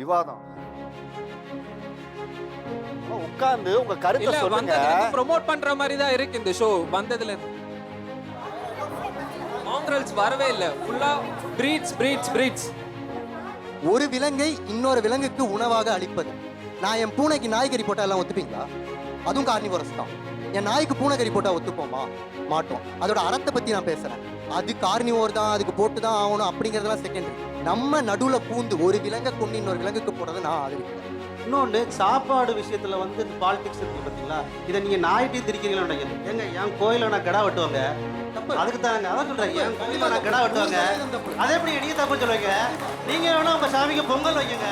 விவாதம். உட்கார்ந்து உங்க கருத்தை சொல்லுங்க. ப்ரோமோட் பண்ற மாதிரி தான் இருக்கு இந்த ஷோ வந்ததுல மாங்கரல்ஸ் வரவே இல்ல. ஃபுல்லா பிரீட்ஸ் பிரீட்ஸ் பிரீட்ஸ் ஒரு விலங்கை இன்னொரு விலங்குக்கு உணவாக அளிப்பது. நான் என் பூனைக்கு நாய்கறி போட்டா எல்லாம் ஒத்துப்பீங்களா? அதுவும் கார்னிவரஸ் தான். என் நாய்க்கு பூனைக்கறி போட்டா ஒத்துப்போமா? மாட்டோம். அதோட அறத்தை பத்தி நான் பேசுறேன். அது கார்னிவோர் தான் அதுக்கு போட்டு தான் ஆகணும் அப்படிங்கறதெல்லாம் செகண்டரி நம்ம நடுவுல பூந்து ஒரு விலங்கை கொண்டு இன்னொரு விலங்குக்கு போடுறதை நான் ஆதரிக்கிறேன். இன்னொன்று சாப்பாடு விஷயத்துல வந்து இந்த பாலிடிக்ஸ் இருக்கு பார்த்தீங்களா இதை நீங்க நாயிட்டே திரிக்கிறீங்களா ஏங்க என் கோயில நான் கடா வெட்டுவாங்க. அதுக்கு தாங்க அதான் சொல்றேன். என் கோயில நான் கடா வெட்டுவாங்க. அதே எப்படி நீங்க தப்பு சொல்லுவீங்க? நீங்க வேணா உங்க சாமிக்கு பொங்கல் வைங்க.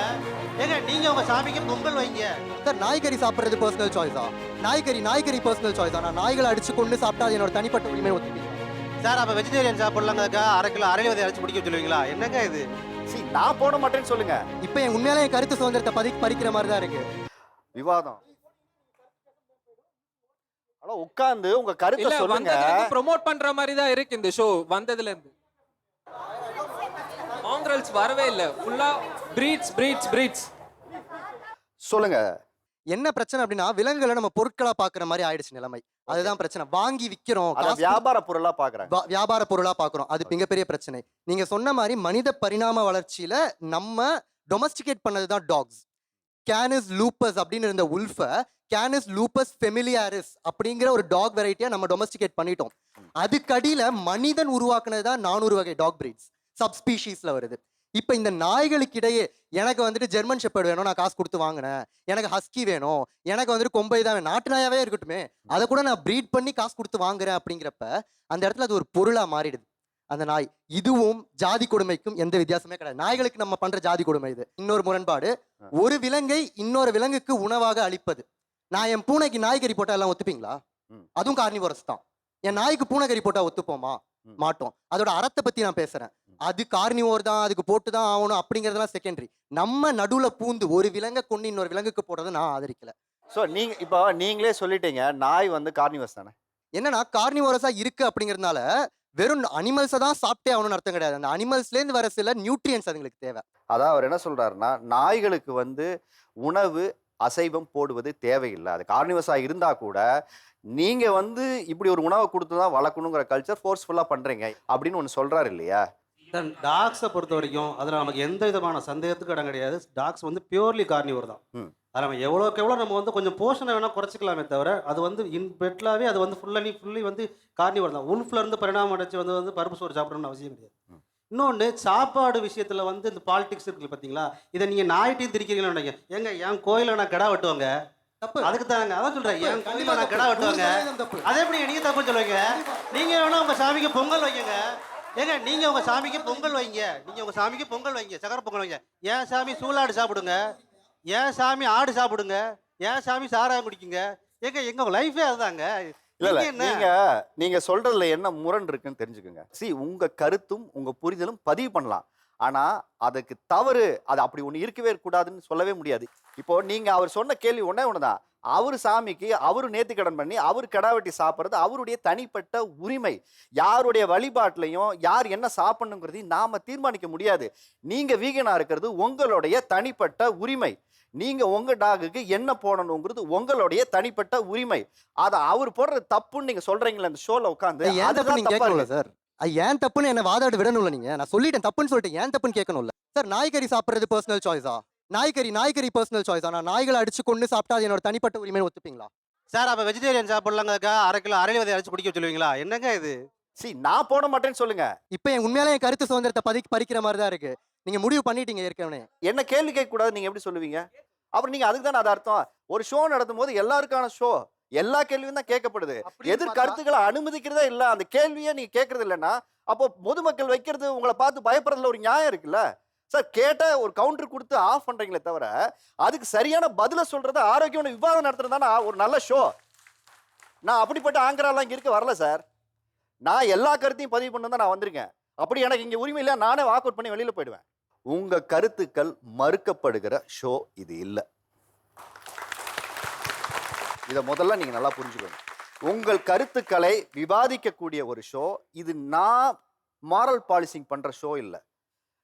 ஏங்க நீங்க உங்க சாமிக்கு பொங்கல் வைங்க. சார் நாய்கறி சாப்பிடுறது பர்சனல் சாய்ஸா நாய்கறி நாய்கறி பர்சனல் சாய்ஸா நான் நாய்களை அடிச்சு கொண்டு சாப்பிட்டா அது என்னோட தனிப்பட்ட உரிமை ஒத்துப்பீங்க சார் அப்ப வெஜிடேரியன் சாப்பிடலாங்கக்கா அரை கிலோ அரை விதை அரைச்சு பிடிக்க சொல்லுவீங்களா? என்னங்க இது? See, நான் போட மாட்டேன்னு சொல்லுங்க. இப்போ என் உண்மையிலே என் கருத்து சுதந்திரத்தை பதி பறிக்கிற மாதிரி தான் இருக்கு. விவாதம். ஹலோ உட்கார்ந்து உங்க கருத்தை இல்ல சொல்லுங்க. ப்ரோமோட் பண்ற மாதிரி தான் இருக்கு இந்த ஷோ வந்ததுல இருந்து மாங்கரல்ஸ் வரவே இல்ல. ஃபுல்லா பிரீட்ஸ் பிரீட்ஸ் பிரீட்ஸ் சொல்லுங்க. என்ன பிரச்சனை அப்படின்னா விலங்குகளை நம்ம பொருட்களா பாக்குற மாதிரி ஆயிடுச்சு நிலைமை. அதுதான் பிரச்சனை. வாங்கி விக்கிறோம் வியாபார பொருளா பாக்குறாங்க வா- வியாபார பொருளா பாக்குறோம் அது மிகப்பெரிய பிரச்சனை. நீங்க சொன்ன மாதிரி மனித பரிணாம வளர்ச்சியில நம்ம டொமஸ்டிகேட் பண்ணதுதான் டாக்ஸ் கேனிஸ் லூப்பஸ் அப்படின்னு இருந்த உல்ஃப கேனிஸ் லூப்பஸ் ஃபெமிலியாரிஸ் அப்படிங்கிற ஒரு டாக் வெரைட்டியா நம்ம டொமஸ்டிகேட் பண்ணிட்டோம். அதுக்கடியில மனிதன் உருவாக்குனது தான் நானூறு வகை டாக் பிரீட்ஸ் சப்ஸ்பீஷீஸ்ல வருது. இப்போ இந்த நாய்களுக்கு இடையே எனக்கு வந்துட்டு ஜெர்மன் ஷெப்பர்ட் வேணும் நான் காசு கொடுத்து வாங்கினேன். எனக்கு ஹஸ்கி வேணும். எனக்கு வந்துட்டு கொம்பை தான் நாட்டு நாயாவே இருக்கட்டுமே. அதை கூட நான் ப்ரீட் பண்ணி காசு கொடுத்து வாங்குறேன் அப்படிங்கிறப்ப அந்த இடத்துல அது ஒரு பொருளா மாறிடுது. அந்த நாய். இதுவும் ஜாதி கொடுமைக்கும் எந்த வித்தியாசமே கிடையாது. நாய்களுக்கு நம்ம பண்ற ஜாதி கொடுமை இது. இன்னொரு முரண்பாடு. ஒரு விலங்கை இன்னொரு விலங்குக்கு உணவாக அளிப்பது. நான் என் பூனைக்கு நாய்கறி போட்டா எல்லாம் ஒத்துப்பீங்களா. அதுவும் கார்னிவரஸ் தான். என் நாய்க்கு பூனைக்கறி போட்டா ஒத்துப்போமா. மாட்டோம். அதோட அறத்தை பத்தி நான் பேசுறேன். அது கார்னிவோர் தான் அதுக்கு போட்டு தான் ஆகணும் அப்படிங்கறதெல்லாம் செகண்டரி நம்ம நடுவுல பூந்து ஒரு விலங்கை கொண்டு இன்னொரு விலங்குக்கு போடுறதை நான் ஆதரிக்கல. சோ நீங்க இப்போ நீங்களே சொல்லிட்டீங்க நாய் வந்து கார்னிவஸ் தானே? என்னன்னா கார்னிவோரஸா இருக்கு அப்படிங்கறதுனால வெறும் அனிமல்ஸை தான் சாப்பிட்டே ஆகணும்னு அர்த்தம் கிடையாது. அந்த அனிமல்ஸ்ல இருந்து வர சில நியூட்ரியன்ஸ் அதுங்களுக்கு தேவை. அதான் அவர் என்ன சொல்றாருன்னா நாய்களுக்கு வந்து உணவு அசைவம் போடுவது தேவையில்லை. அது கார்னிவஸா இருந்தா கூட நீங்க வந்து இப்படி ஒரு உணவை கொடுத்து தான் வளர்க்கணுங்கிற கல்ச்சர் ஃபோர்ஸ்ஃபுல்லா பண்றீங்க அப்படின்னு ஒன்று சொல்றாரு இல்லையா? டாக்ஸை பொறுத்த வரைக்கும் அதில் நமக்கு எந்த விதமான சந்தேகத்துக்கும் இடம் கிடையாது. டாக்ஸ் வந்து பியூர்லி கார்னிவர் தான். அது நம்ம எவ்வளோக்கு எவ்வளோ நம்ம வந்து கொஞ்சம் போஷனை வேணால் குறைச்சிக்கலாமே தவிர அது வந்து இன் பெட்லாவே அது வந்து ஃபுல்லி ஃபுல்லி வந்து கார்னிவர் தான். உல்ஃப்ல இருந்து பரிணாமம் அடைச்சு வந்து வந்து பருப்பு சோறு சாப்பிடணும்னு அவசியம் கிடையாது. இன்னொன்று சாப்பாடு விஷயத்தில் வந்து இந்த பாலிடிக்ஸ் இருக்குது பார்த்தீங்களா இதை நீங்கள் நாயிட்டையும் திரிக்கிறீங்களா நினைக்கிறேன் ஏங்க என் கோயில நான் கடா வெட்டுவாங்க? தப்பு. அதுக்கு தாங்க அதான் சொல்கிறேன் என் கோயில நான் கடா வெட்டுவாங்க. தப்பு. அதே எப்படி நீங்க தப்பு சொல்லுவீங்க? நீங்க வேணா உங்க சாமிக்கு பொங்கல் வைங்க. ஏங்க நீங்க உங்க சாமிக்கு பொங்கல் வைங்க. நீங்க உங்க சாமிக்கு பொங்கல் வைங்க. சக்கரை பொங்கல் வைங்க. என் சாமி சூளாடு சாப்பிடுங்க? என் சாமி ஆடு சாப்பிடுங்க? என் சாமி சாராயம் குடிக்குங்க? ஏங்க எங்க லைஃபே அதுதாங்க. இல்ல இல்ல. நீங்க? நீங்க சொல்றதுல என்ன முரண் இருக்குன்னு தெரிஞ்சுக்கோங்க. சி உங்க கருத்தும் உங்க புரிதலும் பதிவு பண்ணலாம். ஆனா அதுக்கு தவறு அது அப்படி ஒண்ணு இருக்கவே கூடாதுன்னு சொல்லவே முடியாது. இப்போ நீங்க அவர் சொன்ன கேள்வி ஒண்ணே ஒண்ணுதான். அவர் சாமிக்கு அவரு நேர்த்திக்கடன் பண்ணி அவர் கடா வெட்டி சாப்பிட்றது அவருடைய தனிப்பட்ட உரிமை. யாருடைய வழிபாட்டிலையும் யார் என்ன சாப்பிடணுங்கிறதையும் நாம தீர்மானிக்க முடியாது. நீங்க வீகனா இருக்கிறது உங்களுடைய தனிப்பட்ட உரிமை. நீங்க உங்க டாகுக்கு என்ன போடணுங்கிறது உங்களுடைய தனிப்பட்ட உரிமை. அதை அவர் போடுறது தப்புன்னு நீங்க சொல்றீங்களா இந்த ஷோல உட்காந்து ஏன் தப்பு நீங்க கேட்கணும்ல சார்? ஏன் தப்புன்னு என்ன வாதாட விடணும்ல நீங்க. நான் சொல்லிட்டேன் தப்புன்னு சொல்லிட்டு ஏன் தப்புன்னு கேட்கணும்ல. சார் நாய்கறி சாப்பிடுறது பர்சனல் சாய்ஸா நாய்கறி நாய்கறி பர்சனல் சாய்ஸா நான் நாய்களை அடிச்சு கொண்டு சாப்பிட்டா அது என்னோட தனிப்பட்ட உரிமை ஒத்துப்பீங்களா? சார் அப்ப வெஜிடேரியன் சாப்பிடலாங்கக்கா அரை கிலோ அரை விதை அரைச்சு குடிக்க சொல்லுவீங்களா? என்னங்க இது? சி நான் போட மாட்டேன்னு சொல்லுங்க. இப்போ என் உண்மையிலே என் கருத்து சுதந்திரத்தை பதி பறிக்கிற மாதிரி தான் இருக்கு. நீங்க முடிவு பண்ணிட்டீங்க ஏற்கனவே. என்ன கேள்வி கேட்க கூடாது நீங்க எப்படி சொல்லுவீங்க? அப்புறம் நீங்க அதுக்கு தானே அது அர்த்தம். ஒரு ஷோ நடத்தும் போது எல்லாருக்கான ஷோ எல்லா கேள்வியும் தான் கேட்கப்படுது. எதிர் கருத்துக்களை அனுமதிக்கிறதே இல்ல. அந்த கேள்வியே நீங்க கேட்கறது இல்லைன்னா அப்போ பொதுமக்கள் வைக்கிறது உங்களை பார்த்து பயப்படுறதுல ஒரு நியாயம் இருக்குல்ல? சார் கேட்டால் ஒரு கவுண்டர் கொடுத்து ஆஃப் பண்ணுறீங்களே தவிர அதுக்கு சரியான பதிலை சொல்கிறது ஆரோக்கியமான விவாதம் நடத்துறது தானே ஒரு நல்ல ஷோ நான் அப்படிப்பட்ட ஆங்கராலாம் இங்கே இருக்க வரல சார். நான் எல்லா கருத்தையும் பதிவு பண்ண தான் நான் வந்திருக்கேன். அப்படி எனக்கு இங்கே உரிமை இல்லை நானே வாக் அவுட் பண்ணி வெளியில் போயிடுவேன். உங்கள் கருத்துக்கள் மறுக்கப்படுகிற ஷோ இது இல்லை. இதை முதல்ல நீங்கள் நல்லா புரிஞ்சுக்கணும் உங்கள் கருத்துக்களை விவாதிக்கக்கூடிய ஒரு ஷோ இது நான் மாரல் பாலிசிங் பண்ணுற ஷோ இல்லை.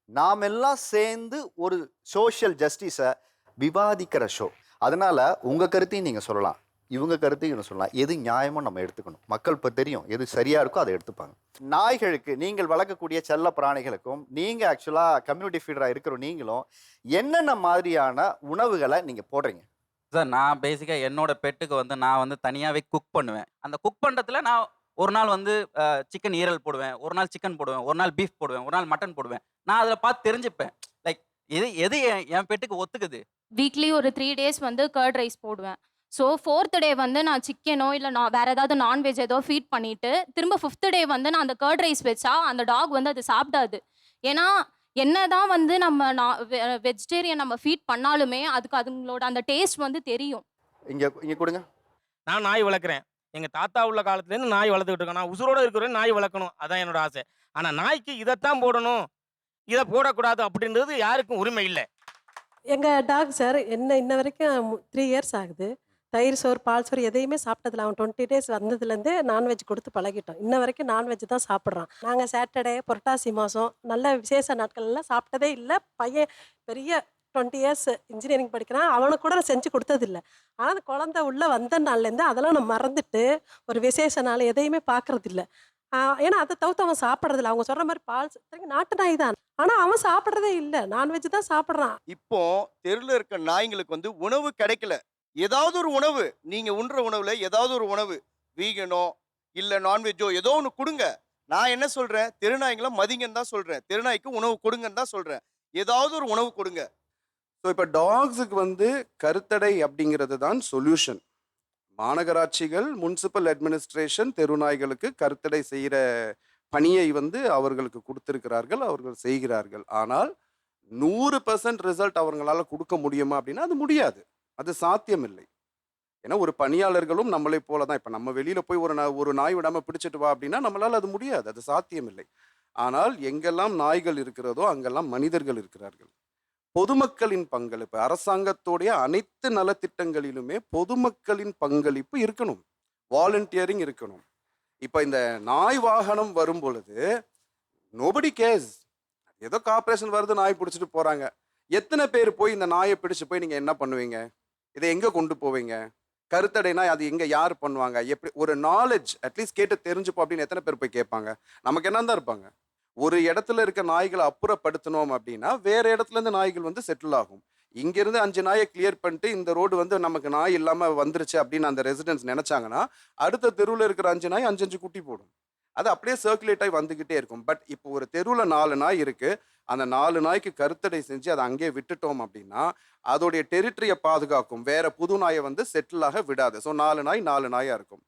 நாம் எல்லாம் சேர்ந்து ஒரு சோஷியல் ஜஸ்டிஸை விவாதிக்கிற ஷோ அதனால் உங்கள் கருத்தையும் நீங்கள் சொல்லலாம். இவங்க கருத்தையும் இவங்க சொல்லலாம். எது நியாயமோ நம்ம எடுத்துக்கணும். மக்கள் இப்போ தெரியும் எது சரியாக இருக்கோ அதை எடுத்துப்பாங்க. நாய்களுக்கு நீங்கள் வளர்க்கக்கூடிய செல்ல பிராணிகளுக்கும் நீங்கள் ஆக்சுவலாக கம்யூனிட்டி ஃபீடராக இருக்கிற நீங்களும் என்னென்ன மாதிரியான உணவுகளை நீங்கள் போடுறீங்க? சார் நான் பேசிக்காக என்னோட பெட்டுக்கு வந்து நான் வந்து தனியாகவே குக் பண்ணுவேன். அந்த குக் பண்ணுறதுல நான் ஒரு நாள் வந்து சிக்கன் ஈரல் போடுவேன் ஒரு நாள் சிக்கன் போடுவேன் ஒரு நாள் பீஃப் போடுவேன் ஒரு நாள் மட்டன் போடுவேன். நான் அதில் பார்த்து தெரிஞ்சுப்பேன். லைக் எது எது என் என் பெட்டுக்கு ஒத்துக்குது? வீக்லி ஒரு த்ரீ டேஸ் வந்து கர்ட் ரைஸ் போடுவேன். ஸோ ஃபோர்த் டே வந்து நான் சிக்கனோ இல்லை நான் வேறு ஏதாவது நான்வெஜ் ஏதோ ஃபீட் பண்ணிவிட்டு திரும்ப ஃபிஃப்த் டே வந்து நான் அந்த கர்ட் ரைஸ் வச்சா அந்த டாக் வந்து அது சாப்பிடாது. ஏன்னா என்னதான் வந்து நம்ம நான் வெஜிடேரியன் நம்ம ஃபீட் பண்ணாலுமே அதுக்கு அதுங்களோட அந்த டேஸ்ட் வந்து தெரியும். இங்க இங்க கொடுங்க. நான் நாய் வளர்க்குறேன். எங்கள் தாத்தா உள்ள காலத்துலேருந்து நாய் வளர்த்துக்கிட்டு இருக்கோம். நான் உசுரோடு இருக்கிற நாய் வளர்க்கணும். அதான் என்னோட ஆசை. ஆனால் நாய்க்கு இதைத்தான் போடணும். இதை போடக்கூடாது அப்படின்றது யாருக்கும் உரிமை இல்லை. எங்கள் டாக் சார் என்ன இன்ன வரைக்கும் த்ரீ இயர்ஸ் ஆகுது. தயிர் சோறு பால் சோறு எதையுமே சாப்பிட்டதில்ல. அவன் டுவெண்ட்டி டேஸ் வந்ததுலேருந்து நான்வெஜ் கொடுத்து பழகிட்டோம் இன்ன வரைக்கும் நான்வெஜ் தான் சாப்பிட்றான். நாங்கள் சாட்டர்டே புரட்டாசி மாதம் நல்ல விசேஷ நாட்கள் எல்லாம் சாப்பிட்டதே இல்லை. பையன் பெரிய டுவெண்ட்டி இயர்ஸ் இன்ஜினியரிங் படிக்கிறான் அவனுக்கு கூட நான் செஞ்சு கொடுத்ததில்ல. ஆனால் அந்த குழந்தை உள்ளே வந்த நாள்லேருந்து அதெல்லாம் நான் மறந்துட்டு ஒரு விசேஷ நாள் எதையுமே பார்க்குறதில்ல. ஏன்னா அதை தவிர்த்து அவன் சாப்பிட்றதில்ல. அவங்க சொல்கிற மாதிரி பால் ச- நாட்டு நாய் தான். ஆனால் அவன் சாப்பிட்றதே இல்லை. நான்வெஜ் தான் சாப்பிட்றான். இப்போ தெருவில் இருக்க நாய்ங்களுக்கு வந்து உணவு கிடைக்கல. ஏதாவது ஒரு உணவு நீங்கள் உண்ற உணவில் ஏதாவது ஒரு உணவு வீகனோ இல்லை நான்வெஜ்ஜோ ஏதோ ஒன்று கொடுங்க. நான் என்ன சொல்கிறேன் தெருநாய்களை மதிங்கன்னு தான் சொல்கிறேன் தெருநாய்க்கு உணவு கொடுங்கன்னு தான் சொல்கிறேன் ஏதாவது ஒரு உணவு கொடுங்க. ஸோ இப்போ டாக்ஸுக்கு வந்து கருத்தடை அப்படிங்கிறது தான் சொல்யூஷன் மாநகராட்சிகள் முனிசிபல் அட்மினிஸ்ட்ரேஷன் தெருநாய்களுக்கு கருத்தடை செய்கிற பணியை வந்து அவர்களுக்கு கொடுத்துருக்கிறார்கள் அவர்கள் செய்கிறார்கள். ஆனால் நூறு பர்சன்ட் ரிசல்ட் அவங்களால கொடுக்க முடியுமா அப்படின்னா அது முடியாது. அது சாத்தியமில்லை. ஏன்னா ஒரு பணியாளர்களும் நம்மளை போல தான். இப்போ நம்ம வெளியில் போய் ஒரு ஒரு நாய் விடாமல் பிடிச்சிட்டு வா அப்படின்னா நம்மளால் அது முடியாது. அது சாத்தியமில்லை. ஆனால் எங்கெல்லாம் நாய்கள் இருக்கிறதோ அங்கெல்லாம் மனிதர்கள் இருக்கிறார்கள். பொதுமக்களின் பங்களிப்பு அரசாங்கத்துடைய அனைத்து நலத்திட்டங்களிலுமே பொதுமக்களின் பங்களிப்பு இருக்கணும். வாலண்டியரிங் இருக்கணும். இப்போ இந்த நாய் வாகனம் வரும் பொழுது நோபடி கேஸ் ஏதோ கார்பரேஷன் வருது நாய் பிடிச்சிட்டு போகிறாங்க எத்தனை பேர் போய் இந்த நாயை பிடிச்சு போய் நீங்கள் என்ன பண்ணுவீங்க? இதை எங்கே கொண்டு போவீங்க? கருத்தடைனா அது எங்கே யார் பண்ணுவாங்க? எப்படி ஒரு நாலேஜ் அட்லீஸ்ட் கேட்டு தெரிஞ்சுப்போம் அப்படின்னு எத்தனை பேர் போய் கேட்பாங்க? நமக்கு என்ன தான் இருப்பாங்க? ஒரு இடத்துல இருக்க நாய்களை அப்புறப்படுத்தினோம் அப்படின்னா வேற இடத்துல இருந்து நாய்கள் வந்து செட்டில் ஆகும். இங்கிருந்து அஞ்சு நாயை கிளியர் பண்ணிட்டு இந்த ரோடு வந்து நமக்கு நாய் இல்லாமல் வந்துருச்சு அப்படின்னு அந்த ரெசிடென்ஸ் நினைச்சாங்கன்னா அடுத்த தெருவில் இருக்கிற அஞ்சு நாய் அஞ்சு அஞ்சு குட்டி போடும். அது அப்படியே சர்க்குலேட் ஆகி வந்துகிட்டே இருக்கும். பட் இப்போ ஒரு தெருவில் நாலு நாய் இருக்கு. அந்த நாலு நாய்க்கு கருத்தடை செஞ்சு அதை அங்கேயே விட்டுட்டோம் அப்படின்னா அதோடைய டெரிட்டரியை பாதுகாக்கும். வேற புது நாயை வந்து செட்டில் ஆக விடாது. ஸோ நாலு நாய் நாலு நாயாக இருக்கும்.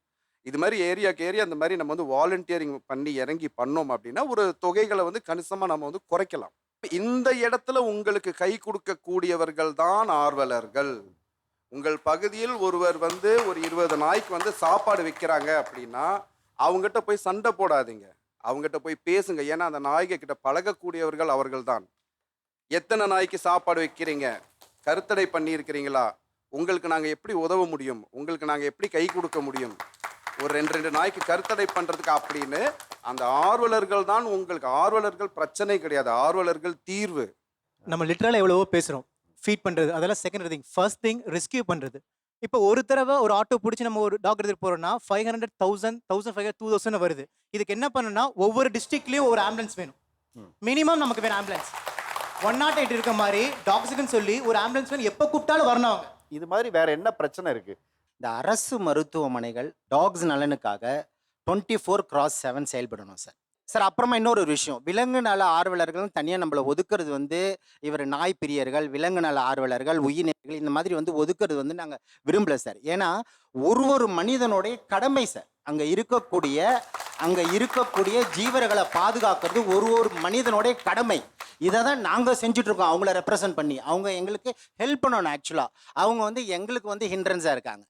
இது மாதிரி ஏரியாக்கு ஏரியா அந்த மாதிரி நம்ம வந்து வாலண்டியரிங் பண்ணி இறங்கி பண்ணோம் அப்படின்னா ஒரு தொகைகளை வந்து கணிசமாக நம்ம வந்து குறைக்கலாம். இந்த இடத்துல உங்களுக்கு கை கொடுக்கக்கூடியவர்கள் தான் ஆர்வலர்கள். உங்கள் பகுதியில் ஒருவர் வந்து ஒரு இருபது நாய்க்கு வந்து சாப்பாடு வைக்கிறாங்க அப்படின்னா அவங்ககிட்ட போய் சண்டை போடாதீங்க. அவங்ககிட்ட போய் பேசுங்க. ஏன்னா அந்த நாய்க கிட்ட பழகக்கூடியவர்கள் அவர்கள் தான். எத்தனை நாய்க்கு சாப்பாடு வைக்கிறீங்க? கருத்தடை பண்ணியிருக்கிறீங்களா? உங்களுக்கு நாங்கள் எப்படி உதவ முடியும்? உங்களுக்கு நாங்கள் எப்படி கை கொடுக்க முடியும்? ஒரு ரெண்டு ரெண்டு நாய்க்கு கருத்தடை பண்ணுறதுக்கு அப்படின்னு அந்த ஆர்வலர்கள் தான் உங்களுக்கு ஆர்வலர்கள் பிரச்சனை கிடையாது. ஆர்வலர்கள் தீர்வு. நம்ம லிட்டரலாக எவ்வளவோ பேசுகிறோம் ஃபீட் பண்ணுறது அதெல்லாம் second thing first thing rescue பண்ணுறது இப்போ ஒரு தடவை ஒரு ஆட்டோ பிடிச்சி நம்ம ஒரு டாக் எடுத்துகிட்டு போகிறோம்னா five hundred thousand thousand five two thousand வருது. இதுக்கு என்ன பண்ணணும்னா ஒவ்வொரு டிஸ்ட்ரிக்ட்லேயும் ஒரு ஆம்புலன்ஸ் வேணும். மினிமம் நமக்கு வேணும் ஆம்புலன்ஸ் ஒன் நாட் எயிட் இருக்க மாதிரி டாக்ஸுக்குன்னு சொல்லி ஒரு ஆம்புலன்ஸ் வேணும். எப்போ கூப்பிட்டாலும் வரணும் இது மாதிரி வேற என்ன பிரச்சனை இருக்கு? இந்த அரசு மருத்துவமனைகள் டாக்ஸ் நலனுக்காக டுவெண்ட்டி ஃபோர் கிராஸ் செவன் செயல்படணும் சார் சார் அப்புறமா இன்னொரு ஒரு விஷயம். விலங்கு நல ஆர்வலர்களும் தனியாக நம்மளை ஒதுக்குறது வந்து இவர் நாய் பிரியர்கள் விலங்கு நல ஆர்வலர்கள் உயிரினர்கள் இந்த மாதிரி வந்து ஒதுக்குறது வந்து நாங்கள் விரும்பல சார் ஏன்னா ஒரு ஒரு மனிதனுடைய கடமை சார் அங்கே இருக்கக்கூடிய அங்கே இருக்கக்கூடிய ஜீவர்களை பாதுகாக்கிறது ஒரு ஒரு மனிதனுடைய கடமை. இதை தான் நாங்கள் செஞ்சுட்ருக்கோம். அவங்கள ரெப்ரசன்ட் பண்ணி. அவங்க எங்களுக்கு ஹெல்ப் பண்ணணும் ஆக்சுவலாக அவங்க வந்து எங்களுக்கு வந்து ஹிண்ட்ரன்ஸாக இருக்காங்க.